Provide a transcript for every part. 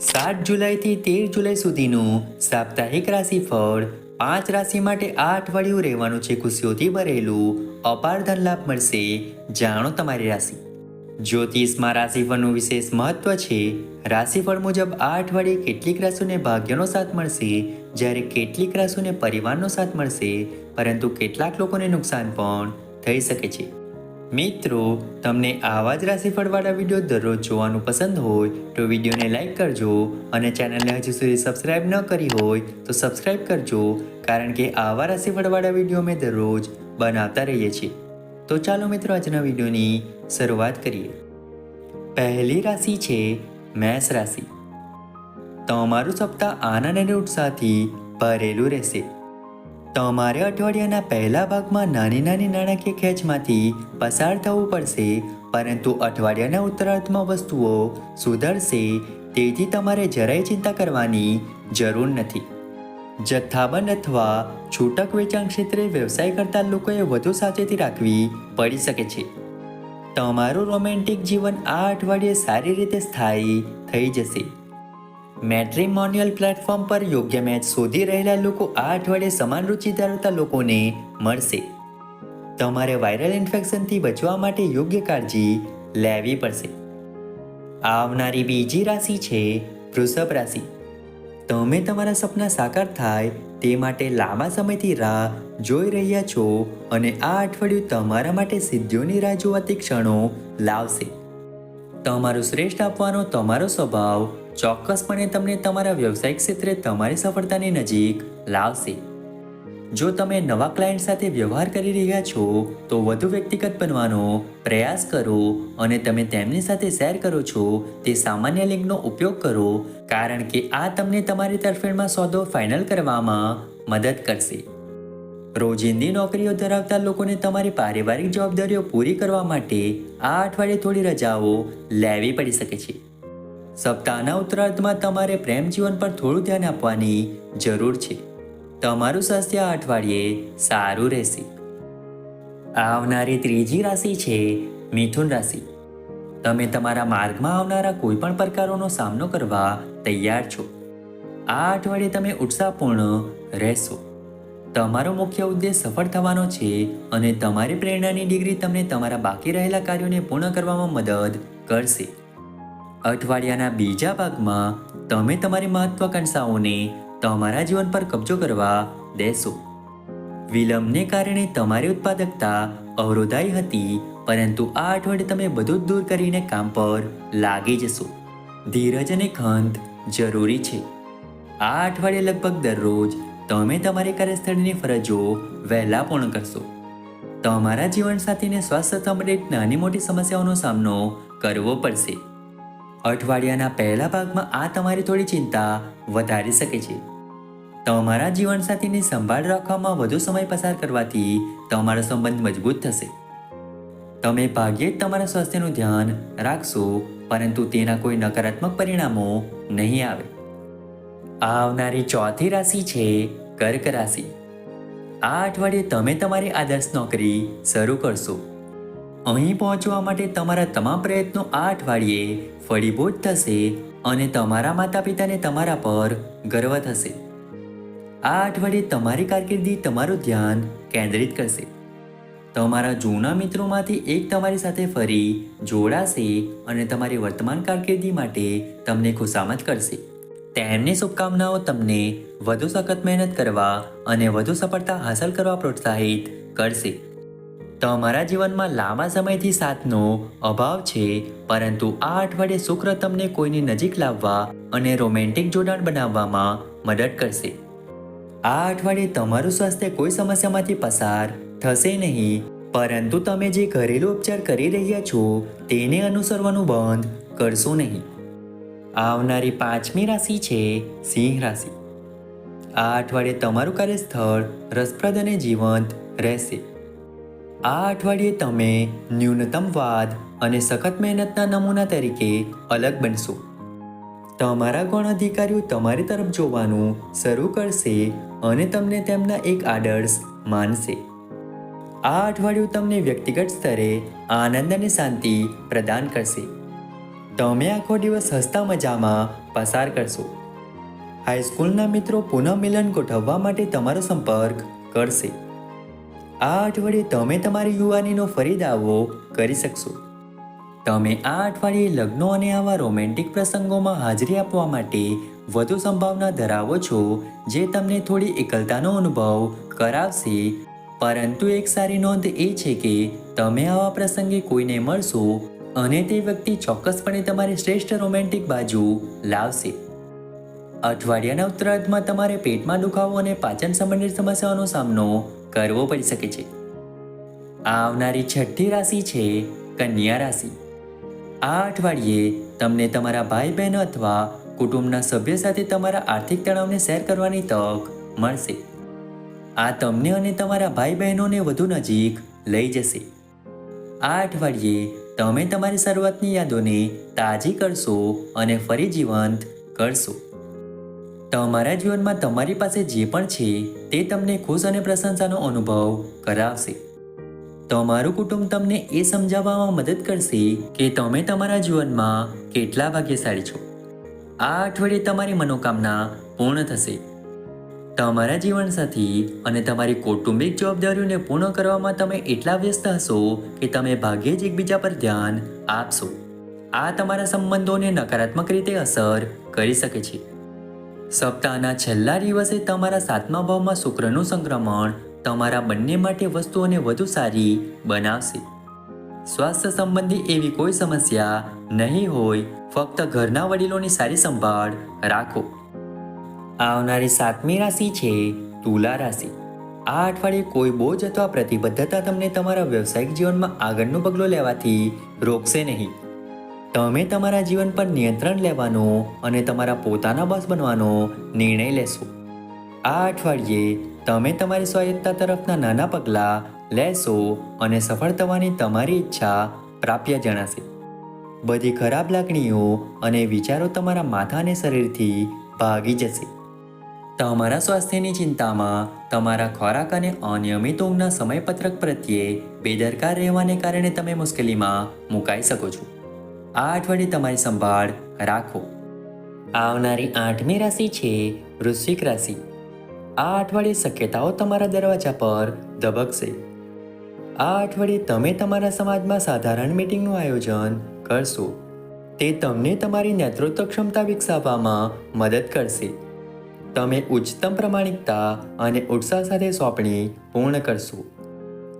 સાત જુલાઈથી તેર જુલાઈ સુધીનું સાપ્તાહિક રાશિફળ પાંચ રાશિ માટે આ અઠવાડિયું રહેવાનું છે. ખુશીઓથી ભરેલું અપાર ધન લાભ મળશે. જાણો તમારી રાશિ. જ્યોતિષમાં રાશિફળનું વિશેષ મહત્વ છે. રાશિફળ મુજબ આ અઠવાડિયે કેટલીક રાશિઓને ભાગ્યનો સાથ મળશે, જ્યારે કેટલીક રાશિઓને પરિવારનો સાથ મળશે, પરંતુ કેટલાક લોકોને નુકસાન પણ થઈ શકે છે. મિત્રો, તમને આવા જ રાશિફળવાળા વીડિયો દરરોજ જોવાનું પસંદ હોય તો વિડીયોને લાઈક કરજો અને ચેનલને હજુ સુધી સબસ્ક્રાઇબ ન કરી હોય તો સબસ્ક્રાઇબ કરજો, કારણ કે આવા રાશિફળવાળા વીડિયો અમે દરરોજ બનાવતા રહીએ છીએ. તો ચાલો મિત્રો, આજના વિડીયોની શરૂઆત કરીએ. પહેલી રાશિ છે મેષ રાશિ તમારું સપ્તાહ આનંદ અને ઉત્સાહથી ભરેલું રહેશે. તમારે અઠવાડિયાના પહેલા ભાગમાં નાની નાની નાણાકીય ખેંચમાંથી પસાર થવું પડશે, પરંતુ અઠવાડિયાના ઉત્તરાર્ધમાં વસ્તુઓ સુધરશે, તેથી તમારે જરાય ચિંતા કરવાની જરૂર નથી. જથ્થાબંધ અથવા છૂટક વેચાણ ક્ષેત્રે વ્યવસાય કરતા લોકોએ વધુ સાવચેતી રાખવી પડી શકે છે. તમારું રોમેન્ટિક જીવન આ અઠવાડિયે સારી રીતે સ્થાયી થઈ જશે. મેટ્રિમોનિયલ પ્લેટફોર્મ પર યોગ્ય મેચ શોધી રહેલા લોકો આ અઠવાડિયે સમાન રુચિ ધરાવતા લોકોને મળશે. તમારે વાયરલ ઇન્ફેક્શનથી બચવા માટે યોગ્ય કાળજી લેવી પડશે. આવનારી બીજી રાશિ છે વૃષભ રાશિ. તમે તમારા સપના સાકાર થાય તે માટે લાંબા સમયથી રાહ જોઈ રહ્યા છો અને આ અઠવાડિયું તમારા માટે સિદ્ધિઓની રાહ જોવાતી ક્ષણો લાવશે. તમારું શ્રેષ્ઠ આપવાનો તમારો સ્વભાવ ચોક્કસપણે તમને તમારા વ્યવસાયિક ક્ષેત્રે તમારી સફળતાની નજીક લાવશે. જો તમે નવા ક્લાયન્ટ સાથે વ્યવહાર કરી રહ્યા છો, તો વધુ વ્યક્તિગત બનવાનો પ્રયાસ કરો અને તમે તેમની સાથે શેર કરો છો, તે સામાન્ય લિંકનો ઉપયોગ કરો, કારણ કે આ તમને તમારી તરફેણમાં સોદો ફાઇનલ કરવામાં મદદ કરશે. રોજિંદી નોકરીઓ ધરાવતા લોકોને તમારી પારિવારિક જવાબદારીઓ પૂરી કરવા માટે આ અઠવાડિયે થોડી રજાઓ લેવી પડી શકે છે. સપ્તાહના ઉત્તરાર્ધમાં તમારે પ્રેમ જીવન પર થોડું ધ્યાન આપવાની જરૂર છે. તમારું સ્વાસ્થ્ય આ અઠવાડિયે સારું રહેશે. આવનારી ત્રીજી રાશિ છે મિથુન રાશિ. તમે તમારા માર્ગમાં આવનારા કોઈપણ પ્રકારોનો સામનો કરવા તૈયાર છો. આ અઠવાડિયે તમે ઉત્સાહપૂર્ણ રહેશો. તમારો મુખ્ય ઉદ્દેશ સફળ થવાનો છે અને તમારી પ્રેરણાની ડિગ્રી તમને તમારા બાકી રહેલા કાર્યોને પૂર્ણ કરવામાં મદદ કરશે. અઠવાડિયાના બીજા ભાગમાં તમે તમારી મહત્વાકાંક્ષાઓને તમારા જીવન પર કબજો કરવા દેશો. વિલંબને કારણે તમારી ઉત્પાદકતા અવરોધાઈ હતી, પરંતુ આ અઠવાડિયે તમે બધું દૂર કરીને કામ પર લાગી જશો. ધીરજ અને ખંત જરૂરી છે. આ અઠવાડિયે લગભગ દરરોજ તમે તમારી કાર્યસ્થળની ફરજો વહેલા પૂર્ણ કરશો. તમારા જીવનસાથીને સ્વાસ્થ્ય સંબંધિત નાની મોટી સમસ્યાઓનો સામનો કરવો પડશે. અઠવાડિયાના પહેલા ભાગમાં આ તમારી થોડી ચિંતા વધારી શકે છે. તમારા જીવનસાથીની સંભાળ રાખવામાં વધુ સમય પસાર કરવાથી તમારો સંબંધ મજબૂત થશે. તમે ભાગ્યે જ તમારા સ્વાસ્થ્યનું ધ્યાન રાખશો, પરંતુ તેના કોઈ નકારાત્મક પરિણામો નહીં આવે. આવનારી ચોથી રાશિ છે કર્ક રાશિ. આ અઠવાડિયે તમે તમારી આદર્શ નોકરી શરૂ કરશો. અહીં પહોંચવા માટે તમારા તમામ પ્રયત્નો આ અઠવાડિયે ફળીભૂત થશે અને તમારા માતા પિતાને તમારા પર ગર્વ થશે. આ અઠવાડિયે તમારી કારકિર્દી, તમારું ધ્યાન કેન્દ્રિત કરશે. તમારા જૂના મિત્રોમાંથી એક તમારી સાથે ફરી જોડાશે અને તમારી વર્તમાન કારકિર્દી માટે તમને ખુશામત કરશે. તેમની શુભકામનાઓ તમને વધુ સખત મહેનત કરવા અને વધુ સફળતા હાંસલ કરવા પ્રોત્સાહિત કરશે. તમારા જીવનમાં લાંબા સમયથી સાથનો અભાવ છે, પરંતુ આ અઠવાડિયે શુક્ર તમને કોઈની નજીક લાવવા અને રોમેન્ટિક જોડાણ બનાવવામાં મદદ કરશે. આ અઠવાડિયે તમારું સ્વાસ્થ્ય કોઈ સમસ્યામાંથી પસાર થશે નહીં, પરંતુ તમે જે ઘરેલુ ઉપચાર કરી રહ્યા છો, તેને અનુસરવાનું બંધ કરશો નહીં. આવનારી પાંચમી રાશિ છે સિંહ રાશિ. આ અઠવાડિયે તમારું કાર્યસ્થળ રસપ્રદ અને જીવંત રહેશે. આ અઠવાડિયે તમે ન્યૂનતમ વાદ અને સખત મહેનતના નમૂના તરીકે અલગ બનશો. તમારા ગણ અધિકારીઓ તમારી તરફ જોવાનું શરૂ કરશે અને તમને તેમના એક આદર્શ માનશે. આ અઠવાડિયું તમને વ્યક્તિગત સ્તરે આનંદ અને શાંતિ પ્રદાન કરશે. તમે આખો દિવસ હસતા મજામાં પસાર કરશો. હાઈસ્કૂલના મિત્રો પુનઃમિલન ગોઠવવા માટે તમારો સંપર્ક કરશે. આ અઠવાડિયે તમે તમારી યુવાનીનો ફરી દાવો કરી શકશો. તમે આ અઠવાડિયે લગ્નો અને આવા રોમેન્ટિક પ્રસંગોમાં હાજરી આપવા માટે વધુ સંભાવના ધરાવો છો જે તમને થોડી એકલતાનો અનુભવ કરાવશે. પરંતુ એક સારી નોંધ એ છે કે તમે આવા પ્રસંગે કોઈને મળશો અને તે વ્યક્તિ ચોક્કસપણે તમારી શ્રેષ્ઠ રોમેન્ટિક બાજુ લાવશે. અઠવાડિયાના ઉત્તરાર્ધમાં તમારે પેટમાં દુખાવો અને પાચન સંબંધિત સમસ્યાઓનો સામનો કરવો પડી શકે છે. આવનારી છઠ્ઠી રાશિ છે કન્યા રાશિ. આ અઠવાડિયે તમને તમારા ભાઈ બહેન અથવા કુટુંબના સભ્ય સાથે તમારા આર્થિક તણાવને શેર કરવાની તક મળશે. આ તમને અને તમારા ભાઈ બહેનોને વધુ નજીક લઈ જશે. આ અઠવાડિયે તમે તમારી શરૂઆતની યાદોને તાજી કરશો અને ફરી જીવંત કરશો. તમારા જીવનમાં તમારી પાસે જે પણ છે, તે તમને ખુશ અને પ્રશંસાનો અનુભવ કરાવશે. તમારું કુટુંબ તમને એ સમજાવવામાં મદદ કરશે કે તમે તમારા જીવનમાં કેટલા ભાગ્યશાળી છો. આ અઠવાડિયે તમારી મનોકામના પૂર્ણ થશે. તમારા જીવનસાથી અને તમારી કૌટુંબિક જવાબદારીઓને પૂર્ણ કરવામાં તમે એટલા વ્યસ્ત હશો કે તમે ભાગ્યે જ એકબીજા પર ધ્યાન આપશો. આ તમારા સંબંધોને નકારાત્મક રીતે અસર કરી શકે છે. સપ્તાહના છેલ્લા દિવસે તમારા સાતમા ભાવમાં શુક્રનું સંક્રમણ તમારા બંને માટે વસ્તુઓને વધુ સારી બનાવશે. સ્વાસ્થ્ય સંબંધી એવી કોઈ સમસ્યા નહીં હોય, ફક્ત ઘરના વડીલોની સારી સંભાળ રાખો. આવનારી સાતમી રાશિ છે તુલા રાશિ. આ અઠવાડિયે કોઈ બોજ અથવા પ્રતિબદ્ધતા તમને તમારા વ્યવસાયિક જીવનમાં આગળનું પગલું લેવાથી રોકશે નહીં. તમે તમારા જીવન પર નિયંત્રણ લેવાનો અને તમારા પોતાના બસ બનવાનો નિર્ણય લેશો. આ અઠવાડિયે તમે તમારી સ્વાયત્તા તરફના નાના પગલાં લેશો અને સફળ થવાની તમારી ઈચ્છા પ્રાપ્ય જણાશે. બધી ખરાબ લાગણીઓ અને વિચારો તમારા માથા અને શરીરથી ભાગી જશે. તમારા સ્વાસ્થ્યની ચિંતામાં તમારા ખોરાક અને અનિયમિત ઊંઘના સમયપત્રક પ્રત્યે બેદરકાર રહેવાને કારણે તમે મુશ્કેલીમાં મુકાઈ શકો છો. આ અઠવાડિયે તમારી સંભાળ રાખો. આવનારી આઠમી રાશિ છે વૃશ્ચિક રાશિ. આ અઠવાડિયે શક્યતાઓ તમારા દરવાજા પર ધબકશે. આ અઠવાડિયે તમે તમારા સમાજમાં સાધારણ મીટિંગનું આયોજન કરશો. તે તમને તમારી નેતૃત્વ ક્ષમતા વિકસાવવામાં મદદ કરશે. તમે ઉચ્ચતમ પ્રમાણિકતા અને ઉત્સાહ સાથે સોંપણી પૂર્ણ કરશો.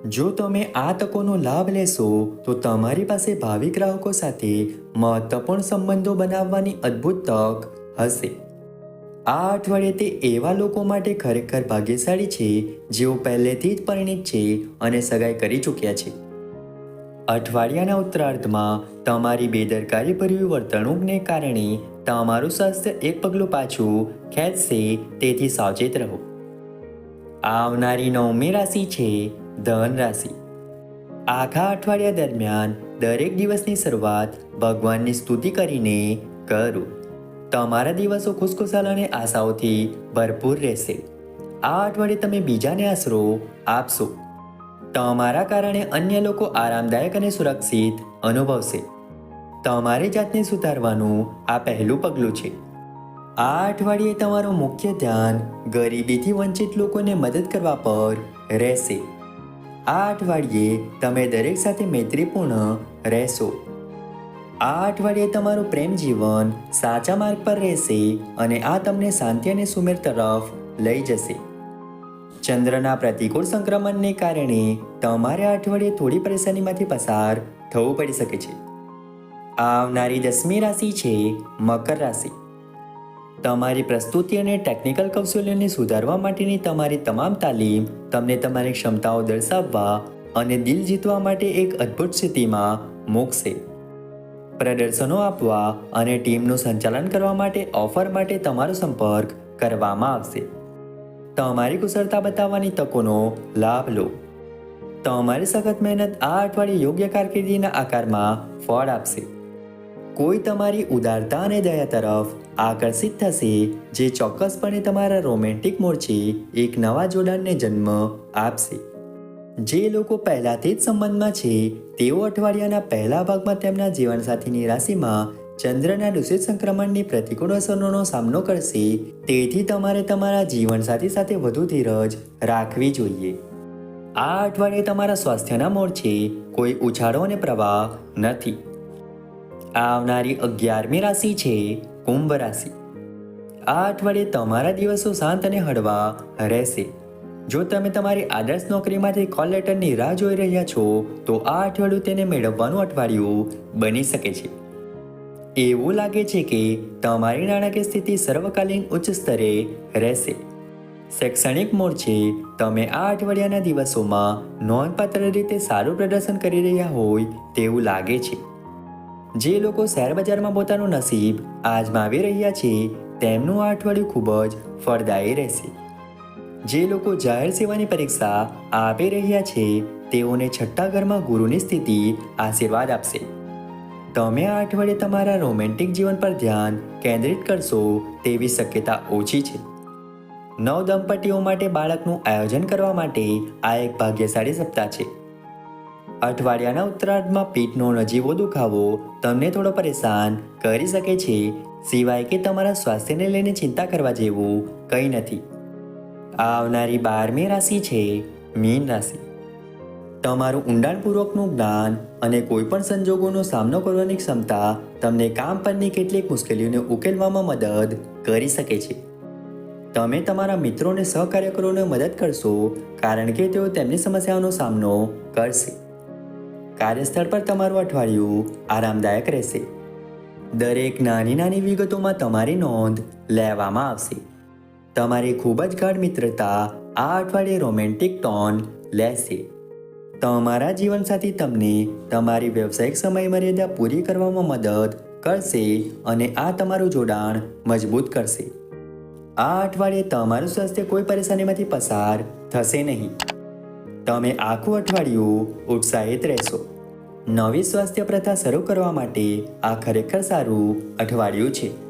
જો તમે આ તકોનો લાભ લેશો, તો તમારી પાસે ભાવિ ગ્રાહકો સાથે મહત્વપૂર્ણ સંબંધો બનાવવાની અદ્ભુત તક હશે. આ અઠવાડિયે તે એવા લોકો માટે ખરેખર ભાગ્યશાળી છે, જેઓ પહેલેથી જ પરિણિત છે અને સગાઈ કરી ચૂક્યા છે. અઠવાડિયાના ઉત્તરાર્ધમાં તમારી બેદરકારી ભર્યું વર્તણૂકને કારણે તમારું સ્વાસ્થ્ય એક પગલું પાછું ખેંચશે, તેથી સાવચેત રહો. આવનારી નવમી રાશિ છે ધન રાશિ. આખા અઠવાડિયા દરમિયાન દરેક દિવસની શરૂઆત ભગવાનની સ્તુતિ કરીને કરો. તમારા દિવસો ખુશખુશાલ અને આશાઓથી ભરપૂર રહેશે. આ અઠવાડિયે તમે બીજાને આશરો આપશો. તમારા કારણે અન્ય લોકો આરામદાયક અને સુરક્ષિત અનુભવશે. તમારી જાતને સુધારવાનું આ પહેલું પગલું છે. આ અઠવાડિયે તમારું મુખ્ય ધ્યાન ગરીબીથી વંચિત લોકોને મદદ કરવા પર રહેશે. આ અઠવાડિયે તમે દરેક સાથે મૈત્રીપૂર્ણ રહેશો. આ અઠવાડિયે તમારું પ્રેમ જીવન સાચા માર્ગ પર રહેશે અને આ તમને શાંતિ અને સુમેર તરફ લઈ જશે. ચંદ્રના પ્રતિકૂળ સંક્રમણને કારણે તમારે અઠવાડિયે થોડી પરેશાનીમાંથી પસાર થવું પડી શકે છે. આવનારી દસમી રાશિ છે મકર રાશિ. તમારી પ્રસ્તુતિ અને ટેકનિકલ કૌશલ્યોને સુધારવા માટેની તમારી તમામ તાલીમ તમને તમારી ક્ષમતાઓ દર્શાવવા અને દિલ જીતવા માટે એક અદ્ભુત સ્થિતિમાં મૂકશે. પ્રદર્શનો આપવા અને ટીમનું સંચાલન કરવા માટે ઓફર માટે તમારો સંપર્ક કરવામાં આવશે. તમારી કુશળતા બતાવવાની તકોનો લાભ લો. તમારી સખત મહેનત આ અઠવાડિયે યોગ્ય કારકિર્દીના આકારમાં ફળ આપશે. કોઈ તમારી ઉદારતા અને દયા તરફ આકર્ષિત થશે, જે ચોક્કસપણે તમારા રોમેન્ટિક મોરચે એક નવા જોડાણને જન્મ આપશે. જે લોકો પહેલાથી જ સંબંધમાં છે, તેઓ અઠવાડિયાના પહેલા ભાગમાં તેમના જીવનસાથીની રાશિમાં ચંદ્રના દૂષિત સંક્રમણની પ્રતિકૂળ અસરોનો સામનો કરશે, તેથી તમારે તમારા જીવનસાથી સાથે વધુ ધીરજ રાખવી જોઈએ. આ અઠવાડિયે તમારા સ્વાસ્થ્યના મોરચે કોઈ ઉછાળો અને પ્રવાહ નથી. આવનારી અગિયારમી રાશિ છે કુંભ રાશિ. આ અઠવાડિયે તમારા દિવસો શાંત અને હળવા રહેશે. જો તમે તમારી આદર્શ નોકરીમાંથી કોલ લેટરની રાહ જોઈ રહ્યા છો, તો આ અઠવાડિયું તેને મેળવવાનું અઠવાડિયું બની શકે છે. એવું લાગે છે કે તમારી નાણાકીય સ્થિતિ સર્વકાલીન ઉચ્ચ સ્તરે રહેશે. શૈક્ષણિક મોરચે તમે આ અઠવાડિયાના દિવસોમાં નોંધપાત્ર રીતે સારું પ્રદર્શન કરી રહ્યા હોય તેવું લાગે છે. જે લોકો શેર બજારમાં પોતાનું નસીબ આજમાવી રહ્યા છે, તેમનું આ અઠવાડિયું ખૂબ જ ફળદાયી રહેશે. જે લોકો જાહેર સેવાની પરીક્ષા આપી રહ્યા છે, તેઓને છઠ્ઠા ઘરમાં ગુરુની સ્થિતિ આશીર્વાદ આપશે. તમે આ અઠવાડિયે તમારા રોમેન્ટિક જીવન પર ધ્યાન કેન્દ્રિત કરશો તેવી શક્યતા ઓછી છે. નવ દંપતીઓ માટે બાળકનું આયોજન કરવા માટે આ એક ભાગ્યશાળી સપ્તાહ છે. અઠવાડિયાના ઉત્તરાર્ધમાં પીઠનો નજીવો દુખાવો તમને થોડો પરેશાન કરી શકે છે, સિવાય કે તમારા સ્વાસ્થ્યને લઈને ચિંતા કરવા જેવું કંઈ નથી. આવનારી બારમી રાશિ છે મીન રાશિ. તમારું ઊંડાણપૂર્વકનું જ્ઞાન અને કોઈપણ સંજોગોનો સામનો કરવાની ક્ષમતા તમને કામ પરની કેટલીક મુશ્કેલીઓને ઉકેલવામાં મદદ કરી શકે છે. તમે તમારા મિત્રો અને સહકાર્યકરોને મદદ કરશો, કારણ કે તેઓ તેમની સમસ્યાઓનો સામનો કરશે. કાર્યસ્થળ પર તમારું અઠવાડિયું આરામદાયક રહેશે. દરેક નાની નાની વિગતોમાં તમારી નોંધ લેવામાં આવશે. તમારી ખૂબ જ ગાઢ મિત્રતા આ અઠવાડિયે રોમેન્ટિક ટોન લેશે. તમારા જીવનસાથી તમને તમારી વ્યવસાયિક સમય મર્યાદા પૂરી કરવામાં મદદ કરશે અને આ તમારું જોડાણ મજબૂત કરશે. આ અઠવાડિયે તમારું સ્વાસ્થ્ય કોઈ પરેશાનીમાંથી પસાર થશે નહીં. તમે આખું અઠવાડિયું ઉત્સાહિત રહેશો. નવી સ્વાસ્થ્ય પ્રથા શરૂ કરવા માટે આ ખરેખર સારું અઠવાડિયું છે.